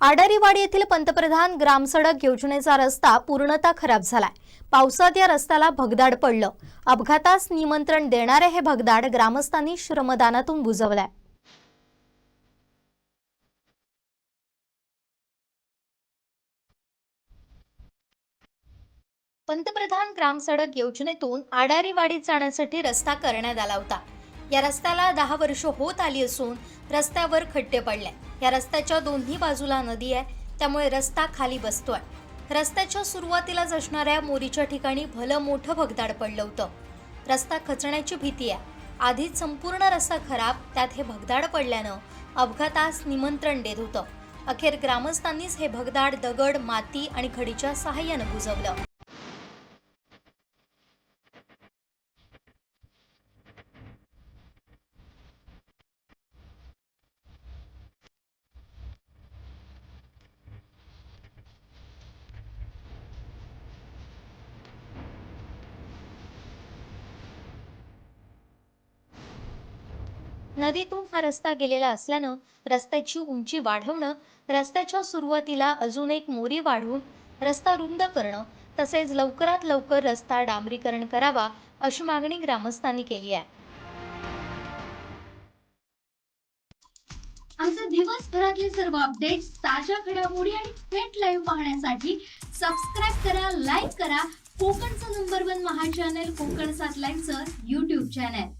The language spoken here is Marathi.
आडारीवाडी येथील पंतप्रधान ग्रामसडक योजनेचा रस्ता पूर्णतः खराब झालाय. पावसात या रस्त्याला भगदाड पडलं. अपघातास निमंत्रण देणारे हे भगदाड ग्रामस्थांनी श्रमदानातून बुजवलाय. पंतप्रधान ग्राम सडक योजनेतून आडारीवाडीत जाण्यासाठी रस्ता करण्यात आला होता. या रस्त्याला दहा वर्ष होत आली असून रस्त्यावर खड्डे पडले. या रस्त्याच्या दोन्ही बाजूला नदी आहे त्यामुळे रस्ता खाली बसतोय. रस्त्याच्या सुरुवातीलाच असणाऱ्या मोरीच्या ठिकाणी भलं मोठं भगदाड पडलं होतं. रस्ता खचण्याची भीती आहे. आधीच संपूर्ण रस्ता खराब त्यात हे भगदाड पडल्यानं अपघातास निमंत्रण देत होतं. अखेर ग्रामस्थांनीच हे भगदाड दगड माती आणि खडीच्या सहाय्यानं बुजवलं. नदीतून हा रस्ता गेलेला असल्यानं रस्त्याची उंची वाढवणं रस्त्याच्या सुरुवातीला अजून एक मोरी वाढवून रस्ता रुंद करणं तसेच लवकरात लवकर रस्ता डांबरीकरण करावा अशी मागणी ग्रामस्थांनी केली आहे. आमचे दिवसभरातले सर्व अपडेट्स ताज्या घडामोडी आणि थेट लाईव्ह पाहण्यासाठी सबस्क्राईब करा लाईक करा. कोकणचं नंबर वन महा चॅनल कोकण सात लाईव्हचं युट्यूब चॅनल